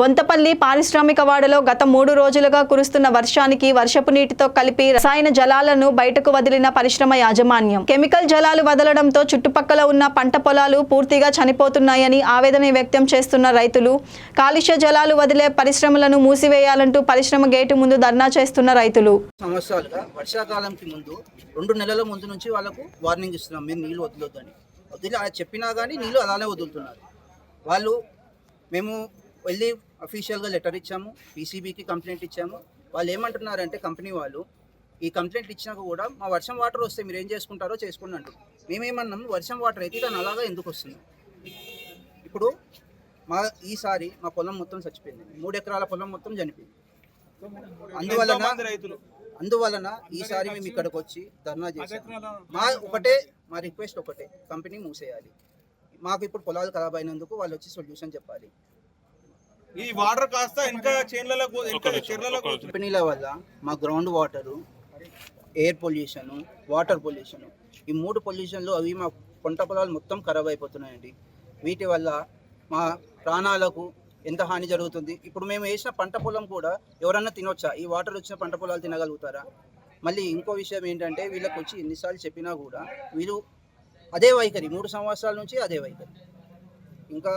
బొంతపల్లి పారిశ్రామిక వాడలో గత మూడు రోజులుగా కురుస్తున్న వర్షానికి వర్షపు నీటితో కలిపి రసాయన జలాలను బయటకు వదిలిన పరిశ్రమ యాజమాన్యం. కెమికల్ జలాలు వదలడంతో చుట్టుపక్కల ఉన్న పంట పొలాలు పూర్తిగా చనిపోతున్నాయని ఆవేదన వ్యక్తం చేస్తున్న రైతులు కాలుష్య జలాలు వదిలే పరిశ్రమలను మూసివేయాలంటూ పరిశ్రమ గేటు ముందు ధర్నా చేస్తున్న రైతులు. సంవత్సరాలుగా వర్షాకాలంకి ముందు రెండు నెలల ముందు నుంచి వాళ్ళకు వార్నింగ్ ఇస్తున్నాం మీరు నీళ్ళు వదిలొద్దని వదిలి చెప్పినా కానీ నీళ్ళు అలానే వదులుతున్నారు. వాళ్ళు మేము వెళ్ళి అఫీషియల్గా లెటర్ ఇచ్చాము పీసీబీకి కంప్లైంట్ ఇచ్చాము. వాళ్ళు ఏమంటున్నారంటే కంపెనీ వాళ్ళు ఈ కంప్లైంట్ ఇచ్చినాక కూడా మా వర్షం వాటర్ వస్తే మీరు ఏం చేసుకుంటారో చేసుకోండి అంటారు మేమేమన్నాము వర్షం వాటర్ అయితే దాని అలాగా ఎందుకు వస్తుంది? ఇప్పుడు మా ఈసారి మా పొలం మొత్తం చచ్చిపోయింది. మూడు ఎకరాల పొలం మొత్తం చనిపోయింది. అందువలన అందువలన ఈసారి మేము ఇక్కడికి వచ్చి ధర్నా చేసాం మా ఒకటే మా రిక్వెస్ట్ ఒకటే కంపెనీ మూసేయాలి. మాకు ఇప్పుడు పొలాలు ఖరాబ్ అయినందుకు వాళ్ళు వచ్చి సొల్యూషన్ చెప్పాలి. ఈ వాటర్ కాస్త ఇంకా చెర్లకు కంపెనీల వల్ల మా ground water air pollution water pollution ఈ మూడు పొల్యూషన్లు అవి మా పంట పొలాలు మొత్తం ఖరాబ్ అయిపోతున్నాయండి. వీటి వల్ల మా ప్రాణాలకు ఎంత హాని జరుగుతుంది? ఇప్పుడు మేము వేసిన పంట పొలం కూడా ఎవరన్నా తినొచ్చా? ఈ వాటర్ వచ్చిన పంట పొలాలు తినగలుగుతారా? మళ్ళీ ఇంకో విషయం ఏంటంటే వీళ్ళకి వచ్చి ఎన్నిసార్లు చెప్పినా కూడా వీళ్ళు అదే వైఖరి మూడు సంవత్సరాల నుంచి అదే వైఖరి. ఇంకా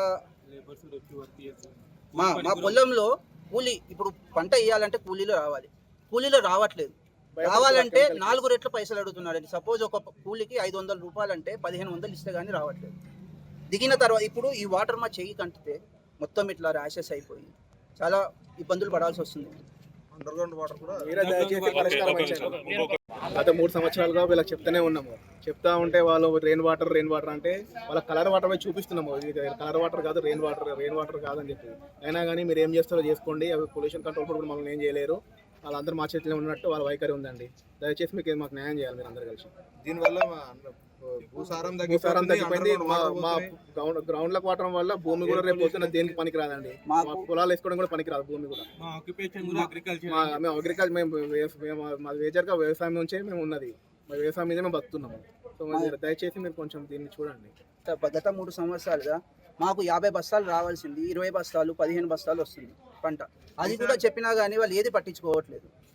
మా మా పొలంలో కూలీ ఇప్పుడు పంట వేయాలంటే కూలీలు రావాలి. కూలీలు రావట్లేదు. రావాలంటే నాలుగు రెట్ల పైసలు అడుగుతున్నారండి. సపోజ్ ఒక కూలికి ఐదు వందల రూపాయలు అంటే పదిహేను వందలు ఇస్తే కానీ రావట్లేదు. దిగిన తర్వాత ఇప్పుడు ఈ వాటర్ మా చెయ్యి కంటితే మొత్తం ఇట్లా ర్యాషెస్ అయిపోయి చాలా ఇబ్బందులు పడాల్సి వస్తుంది. అండర్ గ్రౌండ్ వాటర్ కూడా మీరే దయచేసి పరిష్కారం ఇచ్చారు. గత మూడు సంవత్సరాలుగా వీళ్ళకి చెప్తూనే ఉన్నాము. చెప్తా ఉంటే వాళ్ళు రెయిన్ వాటర్ రెయిన్ వాటర్ అంటే వాళ్ళ కలర్ వాటర్ పోయి చూపిస్తున్నాము. ఇది కలర్ వాటర్ కాదు రెయిన్ వాటర్ రెయిన్ వాటర్ కాదని చెప్పి. అయినా కానీ మీరు ఏం చేస్తారో చేసుకోండి. అవి పొల్యూషన్ కంట్రోల్ కూడా మమ్మల్ని ఏం చేయలేరు. వాళ్ళందరూ మా చేతిలో ఉన్నట్టు వాళ్ళ వైఖరి ఉందండి. దయచేసి మీకు మాకు న్యాయం చేయాలి మీరు అందరు కలిసి. దీనివల్ల భూసారం భూసారం తగ్గిపోయింది మా మా. గ్రౌండ్ గ్రౌండ్లకు వాటర్ వల్ల భూమి కూడా రేపు పొద్దున్న దేనికి పనికిరాదండి. మా పొలాలు వేసుకోవడం కూడా పనికిరాదు భూమి కూడా. మా ఆక్యుపేషన్ కూడా అగ్రికల్చర్ మా మేము అగ్రికల్చర్ మేము మేము మా మేజర్గా వ్యవసాయం నుంచే మేము ఉన్నది. మా వ్యవసాయం మీదే మేము బతుకుతున్నాము. సో మీరు దయచేసి మీరు కొంచెం దీన్ని చూడండి. గత మూడు సంవత్సరాలుగా మాకు యాభై బస్తాలు రావాల్సింది ఇరవై బస్తాలు పదిహేను బస్తాలు వస్తుంది పంట. అది కూడా చెప్పినా కానీ వాళ్ళు ఏది పట్టించుకోవట్లేదు.